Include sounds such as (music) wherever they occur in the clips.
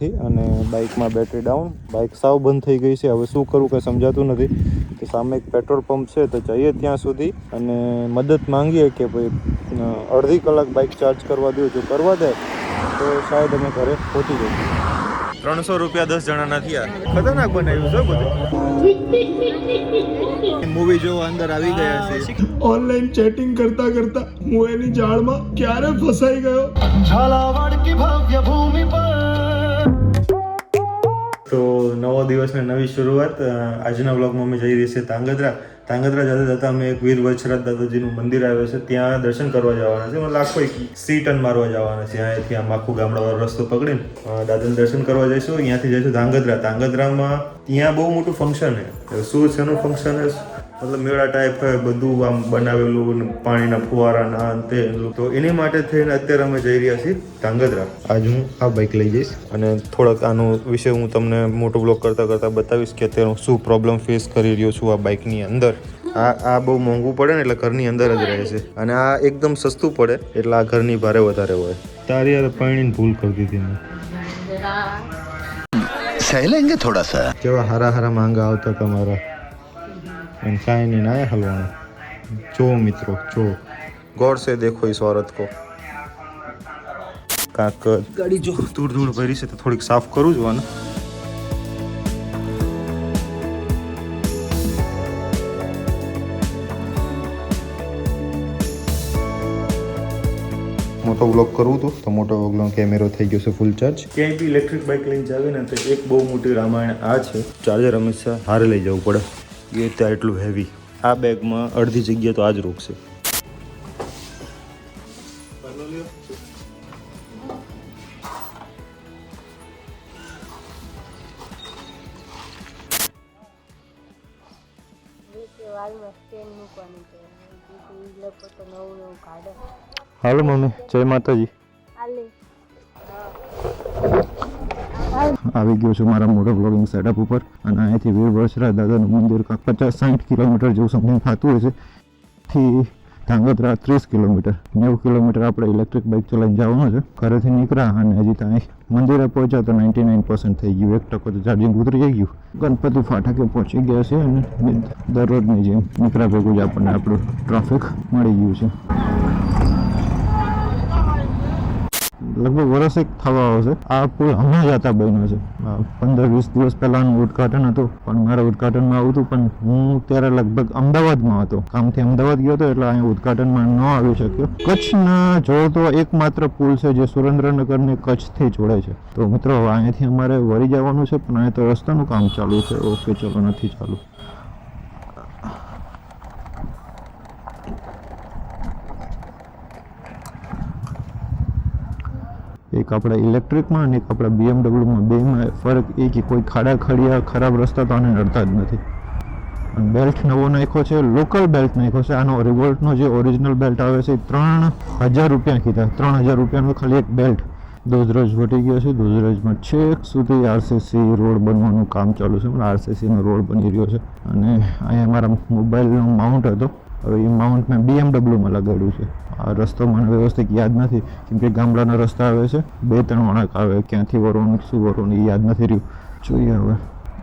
અને બાઇકમાં battery down bike સાવ બંધ થઈ ગઈ છે. હવે શું કરવું કંઈ સમજાતું નથી તો સામે એક પેટ્રોલ પંપ છે તો જઈએ ત્યાં સુધી અને મદદ માંગીએ કે ભાઈ અડધી કલાક બાઇક ચાર્જ કરવા દો. જો કરવા દે તો શાયદ અમે ઘરે પહોંચી જઈએ. ત્રણસો રૂપિયા દસ જણાના થયા. ખતરનાક બનાવ્યું છે બધું. (laughs) મૂવી જોવા અંદર આવી ગયા છે. ઓનલાઈન ચેટિંગ કરતા કરતા હું એની જાળમાં ક્યારે ફસાઈ ગયો? તો નવો દિવસ ને નવી શરૂઆત આજના બ્લોગમાં અમે જઈ રહી છે તાંગદ્રા તાંગદ્રા જતા જતા અમે એક વીર વચરાજ દાદાજીનું મંદિર આવ્યું છે. ત્યાં દર્શન કરવા જવાના છે. મતલબ આખો એક સી ટન મારવા જવાના છે. અહીંયાથી આમ આખું ગામડાવાળો રસ્તો પકડીને દાદાને દર્શન કરવા જઈશું. અહીંયાથી જઈશું ધાંગધ્રા. ધાંગધ્રામાં ત્યાં બહુ મોટું ફંક્શન છે. શું છે ફંક્શન મતલબ મેળા ટાઈપ બધું આમ બનાવેલું પાણીના ફુવારાના અંતે તો એની માટે થઈને અત્યારે અમે જઈ રહ્યા છીએ ધાંગધ્રા. આજ હું આ બાઇક લઈ જઈશ. અને થોડાક આનું વિશે હું તમને મોટો બ્લોક કરતાં કરતાં બતાવીશ કે અત્યારે હું શું પ્રોબ્લેમ ફેસ કરી રહ્યો છું આ બાઇકની અંદર. આ આ બહુ મોંઘું પડે ને એટલે ઘરની અંદર જ રહે છે. અને આ એકદમ સસ્તું પડે એટલે આ ઘરની ભારે વધારે હોય. તારી યાર પાણીની ભૂલ કરી દીધી મેં. સહેલેંગે થોડા સા? કેવા હારા હારા માંગા આવતા તમારા. એમ કાંઈ નહીં ના હલવાનું. જો મિત્રો જો. ગોડ સે દેખો એ સોરત કો. કાંક ગાડી જો. ધૂળ ધૂળ ભરી છે તો થોડીક સાફ કરું જોવાનું મોટો વ્લોગ કરવું હતું તો મોટો વ્લોગનો કેમેરો થઈ ગયો છે ફૂલ ચાર્જ ક્યાંય બી ઇલેક્ટ્રિક બાઇક લઈને જાવે ને તો એક બહુ મોટી રામાયણ આ છે. ચાર્જર હંમેશા હારે લઈ જવું પડે. એ ત્યાં એટલું હેવી આ બેગમાં અડધી જગ્યા તો આ જ રોકશે. હાલો મમ્મી. જય માતાજી. આવી ગયો છું મારા મોટો બ્લોગિંગ સેટઅપ ઉપર અને અહીંયાથી વીર વર્ષરા દાદાનું મંદિર કાંક પચાસ સાઠ કિલોમીટર જેવું સમથિંગ થતું હોય છે. થી ધાંગધ્રા ત્રીસ કિલોમીટર, નેવું કિલોમીટર આપણે ઇલેક્ટ્રિક બાઇક ચલાવીને જવાનું છે. ઘરેથી નીકળ્યા અને હજી ત્યાં મંદિરે પહોંચ્યા તો નાઇન્ટી નાઇન પર્સન્ટ થઈ ગયું. એક ટકો તો ચાર્જિંગ ઉતરી ગયું. ગણપતિ ફાટકે પહોંચી ગયા છે અને દરરોજની જેમ નીકળ્યા ભેગું જ આપણને આપણું ટ્રાફિક મળી ગયું છે. લગભગ વર્ષ એક થવા આવશે. આ પુલ હમણાં જ હતા બન્યો છે. પંદર વીસ દિવસ પહેલાનું ઉદઘાટન હતું, પણ મારા ઉદઘાટનમાં આવતું પણ હું ત્યારે લગભગ અમદાવાદમાં હતો. કામથી અમદાવાદ ગયો હતો, એટલે અહીંયા ઉદઘાટનમાં ન આવી શક્યો. કચ્છના જોડતો એકમાત્ર પુલ છે, જે સુરેન્દ્રનગરને કચ્છથી જોડે છે. તો મિત્રો અહીંયાથી અમારે વળી જવાનું છે, પણ અહીંયા તો રસ્તાનું કામ ચાલુ છે. ઓકે, ચલો, નથી ચાલુ. એક આપણે ઇલેક્ટ્રિકમાં અને એક આપણા બીએમડબલ્યુમાં બેમાં ફરક એ કે કોઈ ખાડા ખડિયા, ખરાબ રસ્તા તો આને નડતા જ નથી. અને બેલ્ટ નવો નાખ્યો છે લોકલ બેલ્ટ નાખ્યો છે. આનો રિવોલ્ટનો જે ઓરિજિનલ બેલ્ટ આવે છે, એ ત્રણ હજાર રૂપિયા કીધા. ત્રણ હજાર રૂપિયાનો ખાલી એક બેલ્ટ દોધરજ વટી ગયો છે, દોધરજમાં છેક સુધી આરસીસી રોડ બનવાનું કામ ચાલુ છે. આરસીસીનો રોડ બની રહ્યો છે. અને અહીંયા મારા મોબાઈલનો માઉન્ટ હતો. હવે એ માઉન્ટ મેં બીએમડબલ્યુમાં લગાડ્યું છે. આ રસ્તો મને વ્યવસ્થિત યાદ નથી. કેમ કે ગામડાના રસ્તા આવે છે. બે, ત્રણ વળાંક આવે. ક્યાંથી વરવાનું શું વરવાનું એ યાદ નથી રહ્યું. જોઈએ હવે.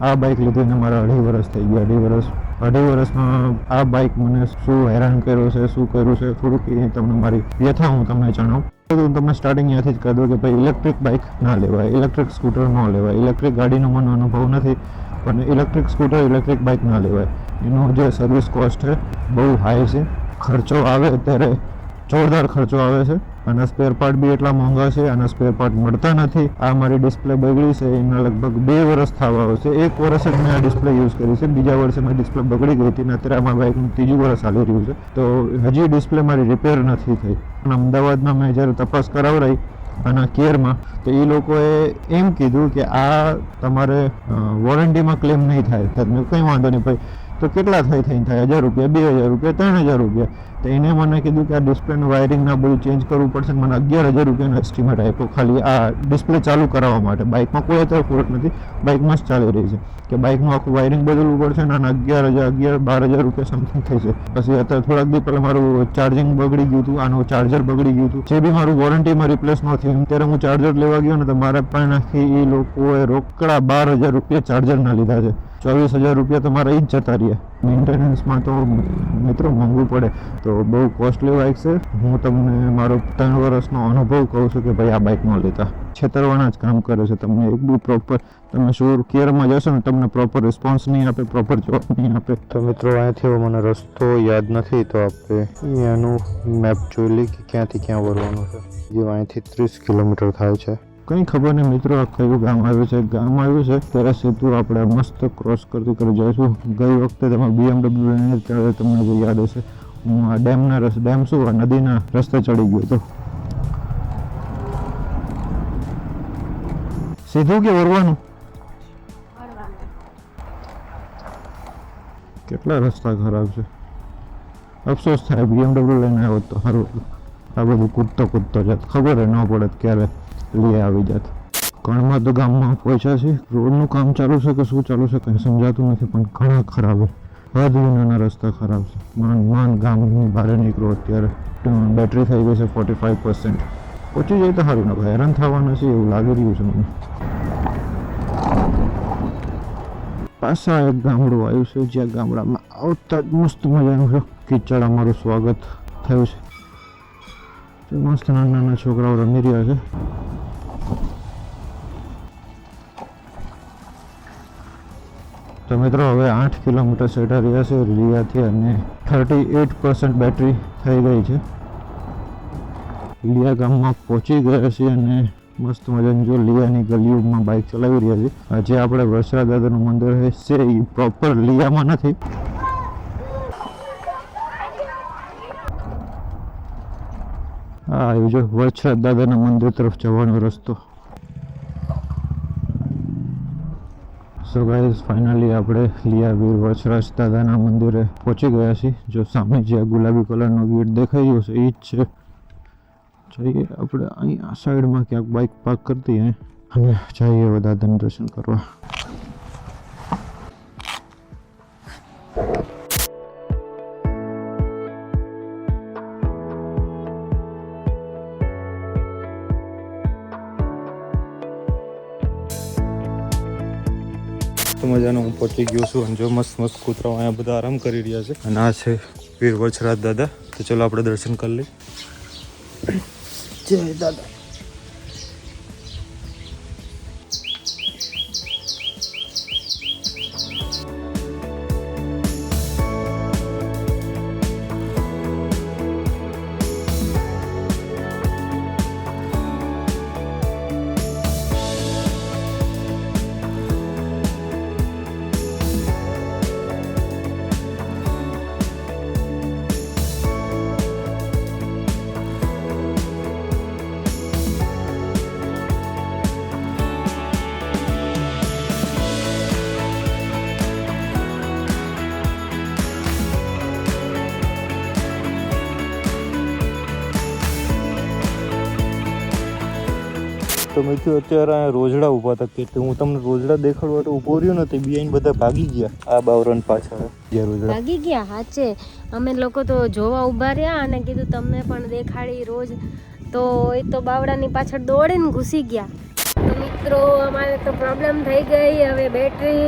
આ બાઇક લીધીને મારા અઢી વર્ષ થઈ ગયા. અઢી વર્ષ અઢી વર્ષમાં આ બાઇક મને શું હેરાન કર્યો છે, શું કર્યું છે, થોડુંક એ તમને મારી વ્યથા હું તમને જણાવું. તો તમને સ્ટાર્ટિંગ ત્યાંથી જ કહી દઉં કે ભાઈ ઇલેક્ટ્રિક બાઇક ના લેવાય ઇલેક્ટ્રિક સ્કૂટર ન લેવાય ઇલેક્ટ્રિક ગાડીનો મને અનુભવ નથી, પણ ઇલેક્ટ્રિક સ્કૂટર ઇલેક્ટ્રિક બાઇક ના લેવાય. એનો જે સર્વિસ કોસ્ટ છે, બહુ હાઈ છે. ખર્ચો આવે ત્યારે જોરદાર ખર્ચો આવે છે. અને સ્પેર પાર્ટ બી એટલા મોંઘા છે અને સ્પેર પાર્ટ મળતા નથી. આ મારી ડિસ્પ્લે બગડી છે, એના લગભગ બે વર્ષ થવા આવશે. એક વર્ષ જ મેં આ ડિસ્પ્લે યુઝ કરી છે. બીજા વર્ષે મારી ડિસ્પ્લે બગડી ગઈ હતી અત્યારે અમારા બાઇકનું ત્રીજું વર્ષ ચાલી રહ્યું છે. તો હજી ડિસ્પ્લે મારી રિપેર નથી થઈ. અને અમદાવાદમાં મેં જ્યારે તપાસ કરાવરાઈ અને કેરમાં, તો એ લોકોએ એમ કીધું કે આ તમારે વોરંટીમાં ક્લેમ નહીં થાય. મેં કંઈ વાંધો નહીં. ભાઈ તો કેટલા થઈ થઈને થાય? હજાર રૂપિયા બે હજાર રૂપિયા ત્રણ હજાર રૂપિયા. તો એને મને કીધું કે આ ડિસ્પ્લેનું વાયરિંગના બધું ચેન્જ કરવું પડશે મને અગિયાર હજાર રૂપિયાનો એસ્ટિમેટ આપ્યો. ખાલી આ ડિસ્પ્લે ચાલુ કરાવવા માટે. બાઇકમાં કોઈ અત્યારે ફોલ્ટ નથી. બાઇકમાં જ ચાલી રહી છે. કે બાઇકનું આખું વાયરિંગ બદલવું પડશે ને આના અગિયાર હજાર, અગિયાર, બાર હજાર રૂપિયા સમથિંગ છે. પછી અત્યારે થોડાક દી પહેલાં મારું ચાર્જિંગ બગડી ગયું હતું. આનું ચાર્જર બગડી ગયું હતું. જે બી મારું વોરંટીમાં રિપ્લેસ ન થયું. ત્યારે હું ચાર્જર લેવા ગયો ને તો મારા પાસેથી એ લોકોએ રોકડા બાર હજાર રૂપિયા ચાર્જરના લીધા છે. ચોવીસ હજાર રૂપિયા તો મારા એ જ જતા રહ્યા. મેન્ટેનન્સમાં તો મિત્રો મોંઘું પડે. તો બહુ કોસ્ટલી બાઇક છે. હું તમને મારો ત્રણ વર્ષનો અનુભવ કહું છું કે ભાઈ આ બાઇક ન લેતા. છેતરવાના જ કામ કરે છે તમને. એક બી પ્રોપર તમે શું કેરમાં જશો ને તમને પ્રોપર રિસ્પોન્સ નહીં આપે પ્રોપર જોબ નહીં આપે. તો મિત્રો અહીંયાથી હવે મને રસ્તો યાદ નથી તો આપણે અહીંયાનું મેપ જોઈ લઈ કે ક્યાંથી ક્યાં વળવાનું છે. જે અહીંથી ત્રીસ કિલોમીટર થાય છે. કંઈ ખબર નહીં મિત્રો આ કયું ગામ આવ્યું છે? ગામ આવ્યું છે. ત્યારે સીધું આપણે મસ્ત ક્રોસ કરતી કરી જઈશું. ગઈ વખતે તમે બીએમડબલ્યુ લઈને ત્યારે તમને જે યાદ હશે. હું આ ડેમના રસ્તે ડેમ શું હોય? નદીના રસ્તે ચડી ગયો હતો સીધું કે વરવાનું કેટલા રસ્તા ખરાબ છે? અફસોસ થાય બીએમડબલ્યુ લઈને આવ્યો તો સારું આ બધું કૂદતો કૂદતો જાત. ખબર ન પડે ક્યારે લઈ આવી જાત. કણમાં તો ગામમાં પહોંચ્યા છે રોડનું કામ ચાલુ છે કે શું ચાલુ છે કંઈ સમજાતું નથી, પણ ઘણા ખરાબ હદ રસ્તા ખરાબ છે. માન માન ગામની બહાર નીકળો અત્યારે. બેટરી થઈ ગઈ છે ફોર્ટી ફાઈવ પર્સન્ટ પહોંચી જાય તો સારું ને ભાઈ હેરાન થવાના છે એવું લાગી રહ્યું છે મને. પાછા એક ગામડું આવ્યું છે, જ્યાં ગામડામાં આવતા જ મસ્ત મજાનું છે. કિચડ અમારું સ્વાગત થયું છે. મસ્ત નાના નાના છોકરાઓ રમી રહ્યા છે. તો મિત્રો, હવે આઠ કિલોમીટર સેટા રહ્યા છે. લિયાથી અને થર્ટી એટ પર્સન્ટ બેટરી થઈ ગઈ છે. લિયા ગામમાં પહોંચી ગયા છીએ અને મસ્ત મજાની જો લિયાની ગલીઓમાં બાઇક ચલાવી રહ્યા છે. આજે આપણે વરસરા દાદાનું મંદિર છે એ પ્રોપર લિયામાં નથી. હા, એ જો વરસરા દાદાના મંદિર તરફ જવાનો રસ્તો. સો ગાઈઝ ફાઇનલી આપણે લિયા વીર વચરાજ દાદાના મંદિરે પહોંચી ગયા છીએ. જો સામે જે ગુલાબી કલરનો ગેટ દેખાઈ રહ્યો છે એ જ છે. જઈએ આપણે અહીં આ સાઈડમાં ક્યાંક બાઇક પાર્ક કરી દઈએ અને જઈએ દાદાનું દર્શન કરવા. મજાનો હું પહોંચી ગયો છું અને જો મસ્ત મસ્ત કૂતરાઓ અહીંયા બધા આરામ કરી રહ્યા છે. અને આ છે વીર વચરાજ દાદા. તો ચલો આપણે દર્શન કરી લઈએ. જય દાદા. તો મિત્રો અત્યારે અહીંયા રોજડા ઊભા હતા. કે હું તમને રોજડા દેખાડવા તો ઊભો રહ્યો ને તે બિયાઈને બધા ભાગી ગયા. આ બાવરણ પાછળ. જે રોજડા. લાગી ગયા? હાચે. અમે લોકો તો જોવા ઊભા રહ્યા અને કીધું તમને પણ દેખાડી રોજ. તો એ તો બાવડાની પાછળ દોડીને ઘૂસી ગયા. તો મિત્રો અમારે તો પ્રોબ્લેમ થઈ ગઈ. હવે બેટરી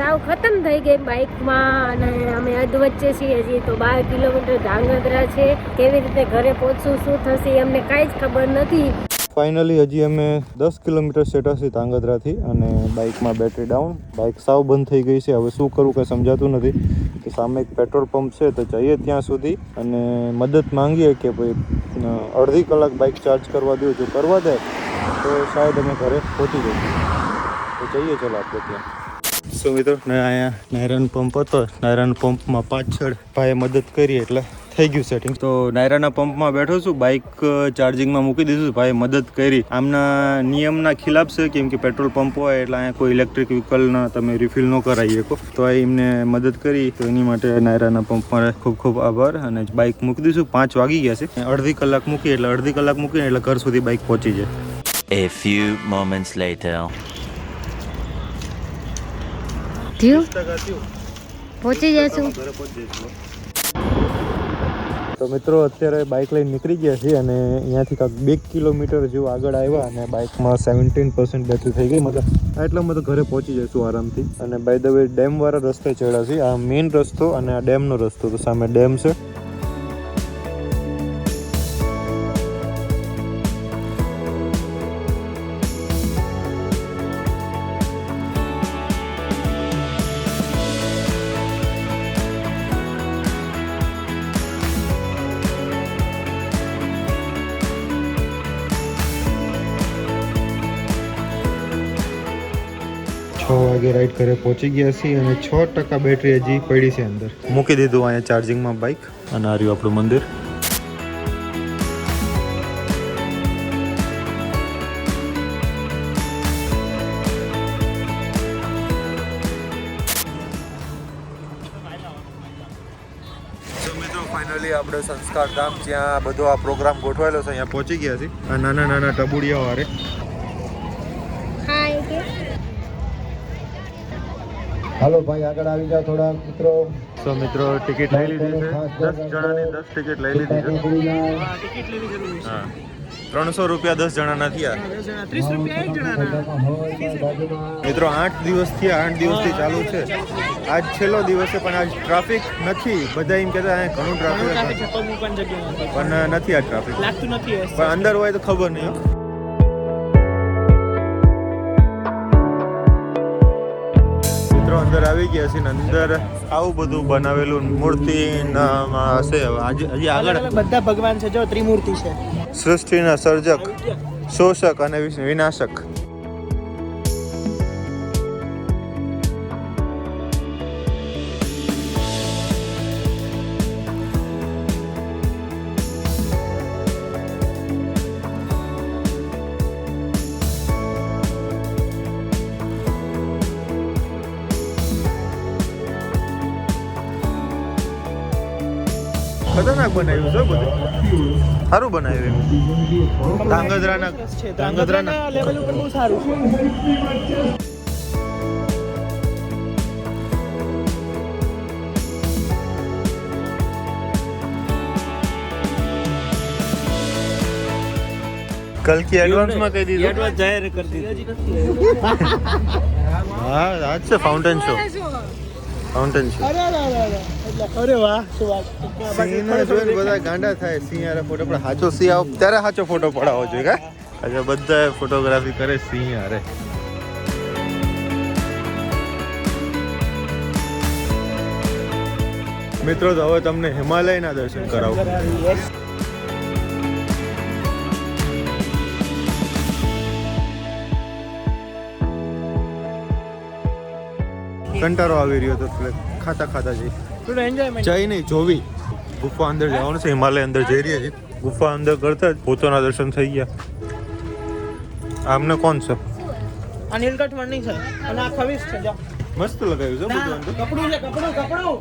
સાવ ખતમ થઈ ગઈ બાઇકમાં અને અમે અધ વચ્ચે છીએ હજી તો બાર કિલોમીટર ધાંગધ્રા છે. કેવી રીતે ઘરે પહોંચશું શું થશે એમને અમને કાંઈ જ ખબર નથી. ફાઇનલી હજી અમે દસ કિલોમીટર સેટા છે ધાંગધ્રાથી અને બાઇકમાં બેટરી ડાઉન બાઇક સાવ બંધ થઈ ગઈ છે. હવે શું કરવું કંઈ સમજાતું નથી કે સામે એક પેટ્રોલ પંપ છે તો જઈએ ત્યાં સુધી અને મદદ માંગીએ કે ભાઈ અડધી કલાક બાઇક ચાર્જ કરવા દો. જો કરવા દે, તો શાયદ અમે ઘરે પહોંચી જઈએ. તો જઈએ ચલો આપણે ત્યાં. સો મિત્રો, ને અહીંયા નાયરન પંપ હતો. નાયરન પંપમાં પાછળ ભાઈએ મદદ કરી એટલે થઈ ગયું સેટિંગ તો નાયરાના પંપમાં બેઠો છું બાઇક ચાર્જિંગમાં મૂકી દીધું ભાઈ મદદ કરી. આમના નિયમના ખિલાફ છે કેમ કે પેટ્રોલ પંપ હોય એટલે અહીંયા કોઈ ઇલેક્ટ્રિક વ્હીકલના તમે રિફિલ ન કરાવી શકો તો એમને મદદ કરી. તો એની માટે નાયરાના પંપમાં ખૂબ ખૂબ આભાર. અને બાઇક મૂકી દીધું પાંચ વાગી ગયા છે. અડધી કલાક મૂકી એટલે અડધી કલાક મૂકીને એટલે ઘર સુધી બાઇક પહોંચી જાય. A few moments later. થયું પહોંચી જશું તો મિત્રો, અત્યારે બાઇક લઈને નીકળી ગયા છીએ અને અહીંયાથી કાંક બે કિલોમીટર જેવું આગળ આવ્યા અને બાઇકમાં સેવન્ટીન પર્સન્ટ બેટરી થઈ ગઈ. મતલબ એટલામાં તો ઘરે પહોંચી જઈશું આરામથી. અને બાય ધ વે ડેમવાળા રસ્તે ચડ્યા છીએ. આ મેઇન રસ્તો અને આ ડેમનો રસ્તો. તો સામે ડેમ છે. વાગે રાઈડ ઘરે પહોંચી ગયા છીએ અને છ ટકા બેટરી હજી પડી છે અંદર. મૂકી દીધું અહીંયા ચાર્જિંગમાં બાઇક અને આ રહ્યું આપણું મંદિર. ફાઇનલી આપણે સંસ્કાર ધામ જ્યાં બધો આ પ્રોગ્રામ ગોઠવાયેલો છે, અહીંયા પહોંચી ગયા છીએ. આ નાના નાના ટબુડિયા વારે હાય કે હાલો ભાઈ આગળ આવી જાઓ થોડા મિત્રો. તો મિત્રો ટિકિટ લઈ લીધી છે. દસ જણાની દસ ટિકિટ લઈ લીધી છે. હા ત્રણસો રૂપિયા દસ જણાના થયા. મિત્રો આઠ દિવસથી આઠ દિવસથી ચાલુ છે. આજ છેલ્લો દિવસ છે પણ આજ ટ્રાફિક નથી. બધા એમ કહેતા અહીંયા ઘણું ટ્રાફિક પણ નથી. આ ટ્રાફિક. પણ અંદર હોય તો ખબર નહીં. અંદર આવી ગયા છે ને અંદર આવું બધું બનાવેલું મૂર્તિ હશે. હજી આગળ બધા ભગવાન છે જો ત્રિમૂર્તિ છે. સૃષ્ટિના સર્જક શોષક અને વિનાશક. ખતરનાક બનાવ્યું છે બધું. સારું બનાવ્યું ધાંગધ્રાના છે. ધાંગધ્રાના ધાંગધ્રાના લેવલ ઉપર બહુ સારું છે. કલકી એડવાન્સમાં કહી દીધું? એડવાન્સ જાહેર કરી દીધું. હા આજ છે ફાઉન્ટેન શો ફાઉન્ટેન શો અરે અરે અરે. અરે વાહ શું વાત. સિંહને જોઈને બધા ગાંડા થાય સિંહ હારે ફોટો પણ સાચો સિંહ આવો ત્યારે સાચો ફોટો પડાવો જોઈએ કા? અચ્છા બધા ફોટોગ્રાફી કરે સિંહ હારે. મિત્રો તો હવે તમને હિમાલયના દર્શન કરાવું. કંટારો કંટાળો આવી રહ્યો હતો ખાતા ખાતા જઈ. જઈ નહીં જોવી. ગુફા અંદર જવાનું છે હિમાલય અંદર જઈ રહ્યા છીએ ગુફા અંદર કરતા જ પોતાના દર્શન થઈ ગયા. આમને કોણ છે? આ નીલકંઠ વર્ણી છે. અને આ ખવીસ છે જા. મસ્ત લગાવ્યું છે બધું અંદર. કપડું છે કપડું કપડું.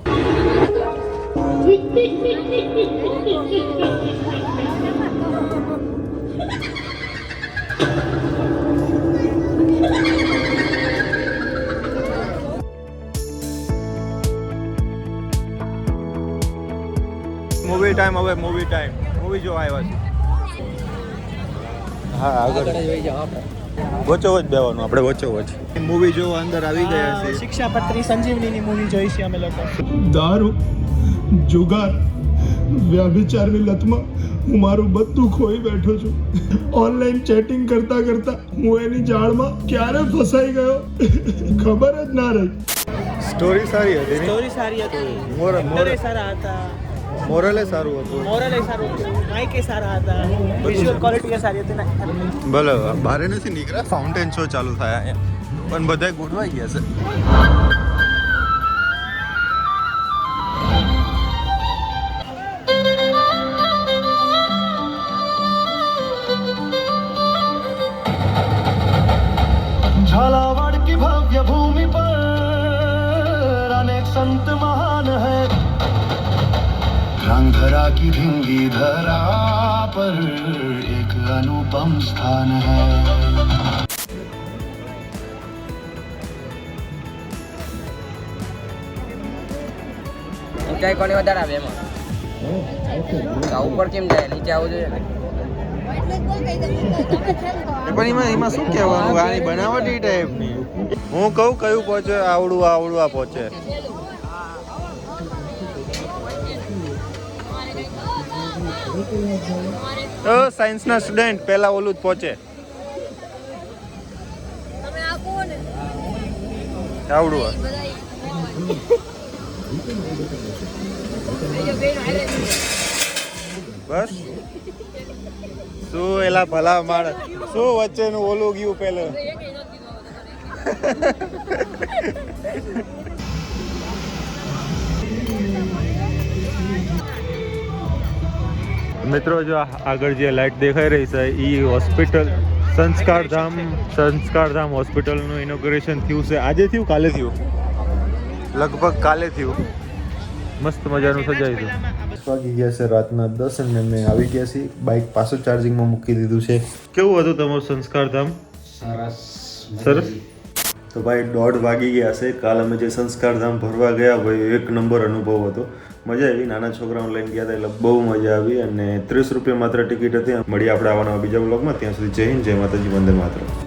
(laughs) (laughs) ટાઈમ હવે મૂવી ટાઈમ મૂવી જો આવ્યા છે. હા આગળ. વચ્ચો વચ બેવાનું આપણે વચ્ચો વચ મૂવી જોવા અંદર આવી ગયા છે શિક્ષાપત્રી સંજીવનીની મૂવી જોઈ છે અમે લોકો. દારૂ જુગાર વ્યભિચારની લતમાં હું મારું બધું ખોઈ બેઠો છું. ઓનલાઈન ચેટિંગ કરતા કરતા હું એની જાળમાં ક્યારે ફસાઈ ગયો? ખબર જ ના રહી. સ્ટોરી સારી હતી સ્ટોરી સારી હતી. મોર- મોર- સારા હતા. મોરલે સારું હતું. મોરલ સારું હતું. માઇક સારા હતા. વિઝ્યુઅલ ક્વોલિટી સારી હતી ને. ભલે બારે નથી નીકળ્યા. ફાઉન્ટેન શો ચાલુ થયા પણ બધા ગોઠવાઈ ગયા છે. धरा की धिंगी धरा पर एक अनुपम स्थान है ઊંચાઈ કોની વધારે આવે એમાં આ ઉપર કેમ જાય નીચે આવવું જોઈએ ને પણ એમાં એમાં શું કહેવાનું આની બનાવટી ટાઈપની હું કહું કયું પહોંચે આવડું આવડું આ પહોંચે સાયન્સના સ્ટુડન્ટ પહેલા ઓલું જ પહોંચે. આવડું. બસ. શું એલા ભલા માળ શું વચ્ચેનું ઓલું ગયું પેલું? (laughs) મિત્રો જો આ આગળ જે લાઈટ દેખાઈ રહી છે એ હોસ્પિટલ સંસ્કાર ધામ સંસ્કાર ધામ હોસ્પિટલનું ઇનોગ્રેશન થયું છે. આજે થયું કાલે થયું? લગભગ કાલે થયું. મસ્ત મજાનું સજાયું હતું વાગી ગયા છે રાતના દસ અને મેં આવી ગયા છીએ. બાઇક પાછું ચાર્જિંગમાં મૂકી દીધું છે. કેવું હતું તમારું સંસ્કાર ધામ? સરસ. તો ભાઈ દોઢ વાગી ગયા છે. કાલ અમે જે સંસ્કાર ધામ ભરવા ગયા ભાઈ એક નંબર અનુભવ હતો. મજા આવી. નાના છોકરાઓને લઈને ગયા હતા એટલે બહુ મજા આવી અને ત્રીસ રૂપિયા માત્ર ટિકિટ હતી. મળી આપણે આવવાના બીજા બ્લોગમાં ત્યાં સુધી જય હિન્દ, જય માતાજી, વંદે માત્ર